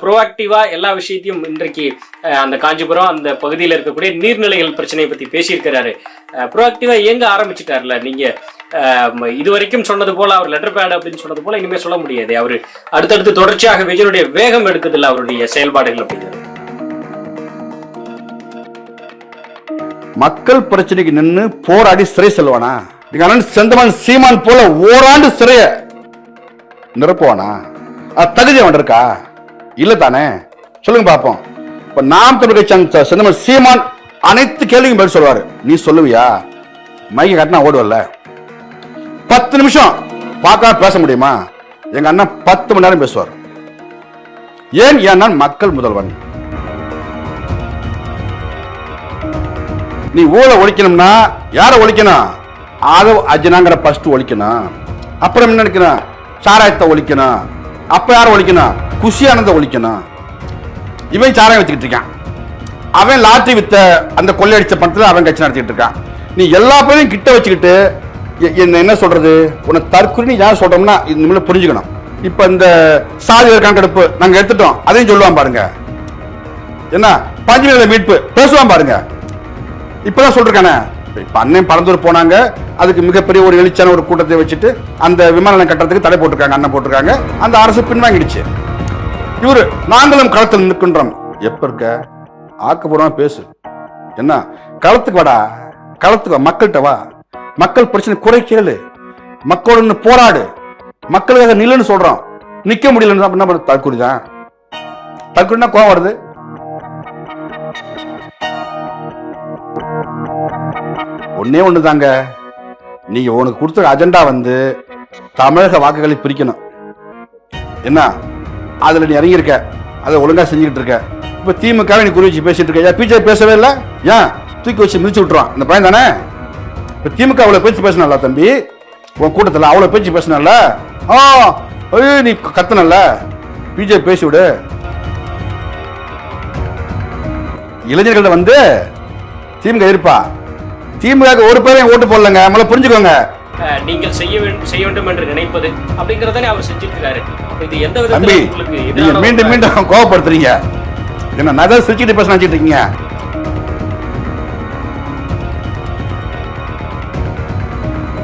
ப்ரோஆக்டிவா எல்லா விஷயத்தையும் இன்றைக்கு அந்த காஞ்சிபுரம் அந்த பகுதியில் இருக்கக்கூடிய நீர்நிலைகள் பிரச்சனையை பத்தி பேசியிருக்கிறாரு. ப்ரோஆக்டிவா இயங்க ஆரம்பிச்சிட்டார்ல நீங்க இது வரைக்கும் சொன்னது போல அவர் லெட்டர் பேட் அப்படின்னு சொன்னது போல இனிமேல் சொல்ல முடியாது. அவர் அடுத்தடுத்து தொடர்ச்சியாக விஜயனுடைய வேகம் எடுக்குதில்ல அவருடைய செயல்பாடுகள் அப்படிங்கிறது. மக்கள் பிரச்சனைக்கு நின்னு போராடி சிறை செல்வானா? நீங்க அண்ணன் செந்தமன் சீமான் போல ஓராண்டு சிறைய நிரப்புவானா? தகுதி அவன் இருக்கா? இல்லை தானே சொல்லுங்க பார்ப்போம். இப்போ நாம் தமிழ் கட்சி அந்த செந்தமன் சீமான் அனைத்து கேள்விக்கும் பதில் சொல்லுவாரு. நீ சொல்லுவியா? மைக்க கட்டினா ஓடுவல்ல. பத்து நிமிஷம் பார்க்காம பேச முடியுமா? எங்க அண்ணன் பத்து மணி நேரம் பேசுவார். ஏன் ஏன்னா மக்கள் முதல்வன்? நீ ஊழ ஒழிக்கணும்னா யாரை ஒழிக்கணும்? ஆதவ் அஜினாங்கிற ஃபர்ஸ்ட் ஒழிக்கணும். அப்புறம் என்ன நினைக்கணும் சாராயத்தை ஒழிக்கணும். அப்போ யாரை ஒழிக்கணும்? குஷியானதை ஒழிக்கணும். இவன் சாராயம் வச்சுக்கிட்டு இருக்கான். அவன் லாட்டரி வித்த அந்த கொள்ளையடிச்ச பணத்தில் அவன் கட்சி நடத்திட்டு இருக்கான். நீ எல்லா பேரையும் கிட்ட வச்சுக்கிட்டு எ- என்ன என்ன சொல்றது? உன்னை தற்கொலை யார் சொல்றோம்னா இனிமேல் புரிஞ்சுக்கணும். இப்ப இந்த சாதி கணக்கெடுப்பு நாங்க எடுத்துட்டோம். அதையும் சொல்லுவான் பாருங்க. என்ன? பஞ்சமி மீட்பு பேசுவான் பாருங்க. இப்பதான் சொல்றானே இப்ப அண்ணன் பரந்தூர் போனாங்க. அதுக்கு மிகப்பெரிய ஒரு எழுச்சியான ஒரு கூட்டத்தை வச்சுட்டு அந்த விமான நிலையம் கட்டுறதுக்கு தடை போட்டிருக்காங்க அண்ணன் போட்டிருக்காங்க. அந்த அரசு பின்வாங்கிடுச்சு. இவரு நாங்களும் களத்தில் நிற்கின்றோம். எப்ப இருக்க? ஆக்கப்பூர்வமா பேசு. என்ன? களத்துக்கு வாடா. களத்துக்கு வா. மக்கள்கிட்ட வா. மக்கள் பிரச்சனை குறை கேளு. மக்களோட போராடு. மக்களுக்காக நில்லுன்னு சொல்றோம். நிக்க முடியலன்னு தான் என்ன பண்ண தற்கொலை தான் தற்கொலைன்னா கோவம் வருது. ஒன்னே ஒன்று தாங்க நீங்க உனக்கு கொடுத்த அஜெண்டா வந்து தமிழக வாக்குகளை பிரிக்கணும். என்ன? அதுல நீ இறங்கியிருக்க. அதை ஒழுங்கா செஞ்சுக்கிட்டு இருக்க. இப்ப திமுக நீ குறி வச்சு பேசிட்டு இருக்க. ஏன் பிஜே பேசவே இல்லை? ஏன்? தூக்கி வச்சு மிதிச்சு விட்டுறான். இந்த பையன் தானே? இப்ப திமுக அவ்வளவு பேச்சு பேசினால தம்பி? உன் கூட்டத்தில் அவ்வளவு பேச்சு பேசினால ஆ ஐயோ நீ கத்தனல்ல? பிஜே பேசி விடு. இளைஞர்கள்ட்ட வந்து திமுக இருப்பா. திமுக ஒரு பேரையும் ஓட்டு போடலங்க. முதல்ல புரிஞ்சுக்கோங்க. நீங்கள் செய்ய வேண்டும் செய்ய வேண்டும் என்று நினைப்பது அப்படிங்கறதானே அவர் செஞ்சிருக்கிறாரு இது எந்த விதத்துல உங்களுக்கு மீண்டும் மீண்டும் கோவப்படுத்துறீங்க. என்ன நகர் சிரிச்சுட்டு பேச நினைச்சிட்டு இருக்கீங்க?